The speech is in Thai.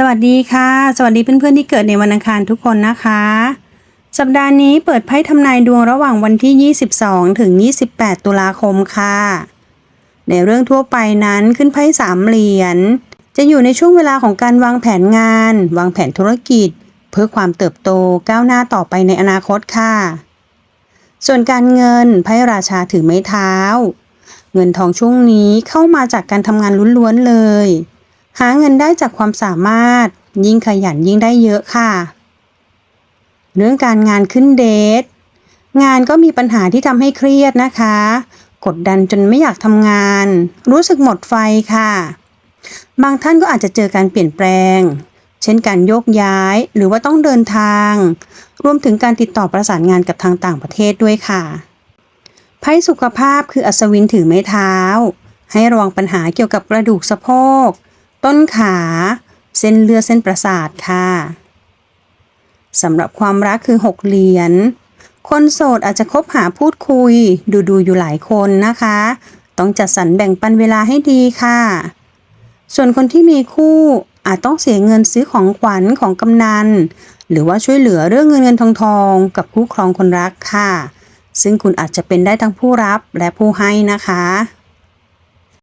สวัสดีค่ะ สวัสดีเพื่อนๆที่เกิดในวันอังคารทุกคนนะคะ สัปดาห์นี้เปิดไพ่ทำนายดวงระหว่างวันที่ 22 ถึง 28 ตุลาคมค่ะ ในเรื่องทั่วไปนั้นขึ้นไพ่สามเหรียญจะอยู่ในช่วงเวลาของการวางแผนงาน วางแผนธุรกิจ เพื่อความเติบโตก้าวหน้าต่อไปในอนาคตค่ะ ส่วนการเงินไพ่ราชาถือไม้เท้า เงินทองช่วงนี้เข้ามาจากการทำงานล้วนๆเลย หาเงินได้จากความสามารถ ยิ่งขยันยิ่งได้เยอะค่ะ เรื่องการงานขึ้นเดท งานก็มีปัญหาที่ทำให้เครียดนะคะ กดดันจนไม่อยากทำงาน รู้สึกหมดไฟค่ะ บางท่านก็อาจจะเจอการเปลี่ยนแปลง เช่นการโยกย้ายหรือว่าต้องเดินทาง รวมถึงการติดต่อประสานงานกับทางต่างประเทศด้วยค่ะไพ่สุขภาพคืออัศวินถือไม้เท้า ให้ระวังปัญหาเกี่ยวกับกระดูกสะโพก ต้นขา เส้นเลือดเส้นประสาทค่ะสำหรับความรักคือหกเหรียญ คนโสดอาจจะคบหาพูดคุย ดูดูอยู่หลายคนนะคะ ต้องจัดสรรแบ่งปันเวลาให้ดีค่ะ ส่วนคนที่มีคู่อาจต้องเสียเงินซื้อของขวัญของกำนัน หรือว่าช่วยเหลือเรื่องเงินเงินทองทองกับคู่ครองคนรักค่ะ ซึ่งคุณอาจจะเป็นได้ทั้งผู้รับและผู้ให้นะคะ